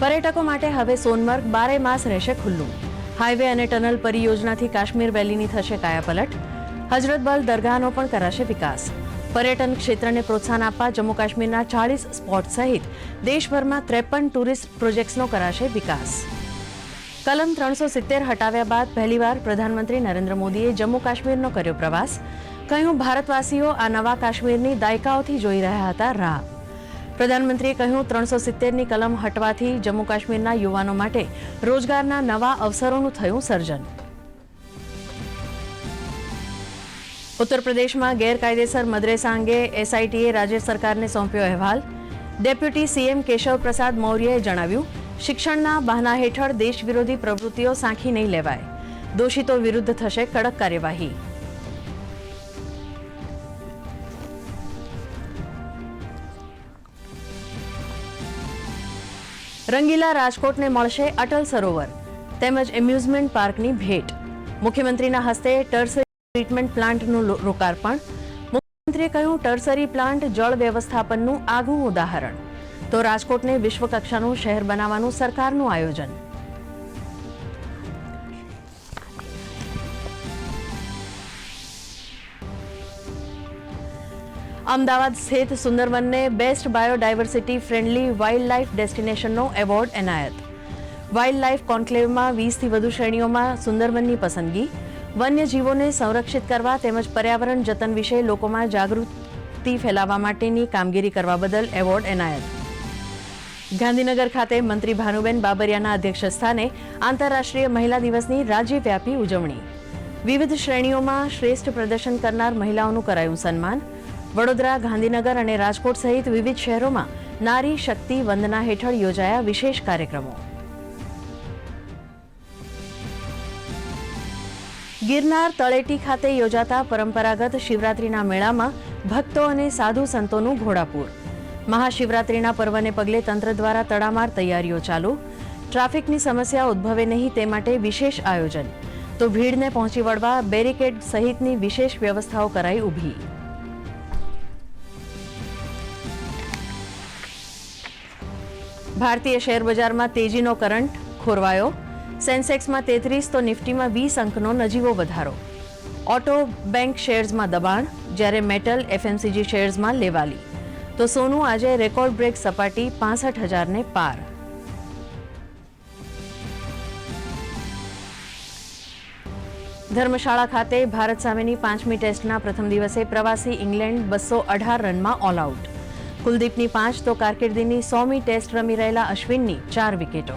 પર્યટકો માટે હવે સોનમર્ગ બારે માસ રહેશે ખુલ્લું. હાઈવે અને ટનલ પરિયોજનાથી કાશ્મીર વેલીની થશે કાયાપલટ. હજરતબલ દરગાહનો પણ કરાશે વિકાસ. પર્યટન ક્ષેત્રને પ્રોત્સાહન આપવા જમ્મુ કાશ્મીરના ચાળીસ સ્પોટ સહિત દેશભરમાં ત્રેપન ટુરિસ્ટ પ્રોજેક્ટ્સનો કરાશે વિકાસ. કલમ ત્રણસો સિત્તેર હટાવ્યા બાદ પહેલીવાર પ્રધાનમંત્રી નરેન્દ્ર મોદીએ જમ્મુ કાશ્મીરનો કર્યો પ્રવાસ. કહ્યું, ભારતવાસીઓ આ નવા કાશ્મીરની દાયકાઓથી જોઈ રહ્યા હતા રાહ. પ્રધાનમંત્રીએ કહ્યું, ત્રણસો સિત્તેરની કલમ હટવાથી જમ્મુ કાશ્મીરના યુવાનો માટે રોજગારના નવા અવસરોનું થયું સર્જન. ઉત્તર પ્રદેશમાં ગેરકાયદેસર મદરેસા અંગે એસઆઈટીએ રાજ્ય સરકારને સોંપ્યો અહેવાલ. ડેપ્યુટી સીએમ કેશવ પ્રસાદ મૌર્યએ જણાવ્યું, શિક્ષણના બહાના હેઠળ દેશ વિરોધી પ્રવૃત્તિઓ સાંખી નહીં લેવાય. દોષિતો વિરુદ્ધ થશે કડક કાર્યવાહી. રંગીલા રાજકોટને મળશે અટલ સરોવર તેમજ એમ્યુઝમેન્ટ પાર્કની ભેટ. મુખ્યમંત્રીના હસ્તે ટર્સરી ટ્રીટમેન્ટ પ્લાન્ટનું લોકાર્પણ. મુખ્યમંત્રીએ કહ્યું, ટર્સરી પ્લાન્ટ જળ વ્યવસ્થાપનનું આગવું ઉદાહરણ. તો રાજકોટને વિશ્વકક્ષાનું શહેર બનાવવાનું સરકારનું આયોજન. અમદાવાદ સ્થિત સુંદરવનને best biodiversity friendly wild life ડેસ્ટિનેશનનો award એનાયત. વાઇલ્ડ લાઇફ કોન્ક્લેવમાં વીસથી વધુ શ્રેણીઓમાં સુંદરવનની પસંદગી, વન્યજીવોને સંરક્ષિત કરવા તેમજ પર્યાવરણ જતન વિશે લોકોમાં જાગૃતિ ફેલાવવા માટેની કામગીરી કરવા બદલ એવોર્ડ એનાયત. ગાંધીનગર ખાતે મંત્રી ભાનુબેન બાબરિયાના અધ્યક્ષસ્થાને આંતરરાષ્ટ્રીય મહિલા દિવસની રાજ્યવ્યાપી ઉજવણી. વિવિધ શ્રેણીઓમાં શ્રેષ્ઠ પ્રદર્શન કરનાર મહિલાઓનું કરાયું સન્માન વડોદરા, ગાંધીનગર અને રાજકોટ સહિત વિવિધ શહેરોમાં નારી શક્તિ વંદના હેઠળ યોજાયા વિશેષ કાર્યક્રમો. ગિરનાર તળેટી ખાતે યોજાતા પરંપરાગત શિવરાત્રીના મેળામાં ભક્તો અને સાધુ સંતોનું ઘોડાપૂર. મહાશિવરાત્રીના પર્વને પગલે તંત્ર દ્વારા તડામાર તૈયારીઓ ચાલુ. ટ્રાફિકની સમસ્યા ઉદ્ભવે નહીં તે માટે વિશેષ આયોજન. તો ભીડને પહોંચી વળવા બેરિકેડ સહિતની વિશેષ વ્યવસ્થાઓ કરાઈ ઊભી. ભારતીય શેર બજારમાં તેજીનો કરંટ ખોરવાયો. સેન્સેક્સમાં તેત્રીસ તો નિફ્ટીમાં વીસ અંકનો નજીવો વધારો. ઓટો બેંક શેર્સમાં દબાણ, જ્યારે મેટલ એફએમસીજી શેર્સમાં લેવાલી. તો સોનું આજે રેકોર્ડ બ્રેક સપાટી પાસઠ હજારને પાર. ધર્મશાળા ખાતે ભારત સામેની પાંચમી ટેસ્ટના પ્રથમ દિવસે પ્રવાસી ઇંગ્લેન્ડ બસો અઢાર રનમાં ઓલ આઉટ. કુલદીપની પાંચ તો કારકિર્દીની સોમી ટેસ્ટ રમી રહેલા અશ્વિનની ચાર વિકેટો.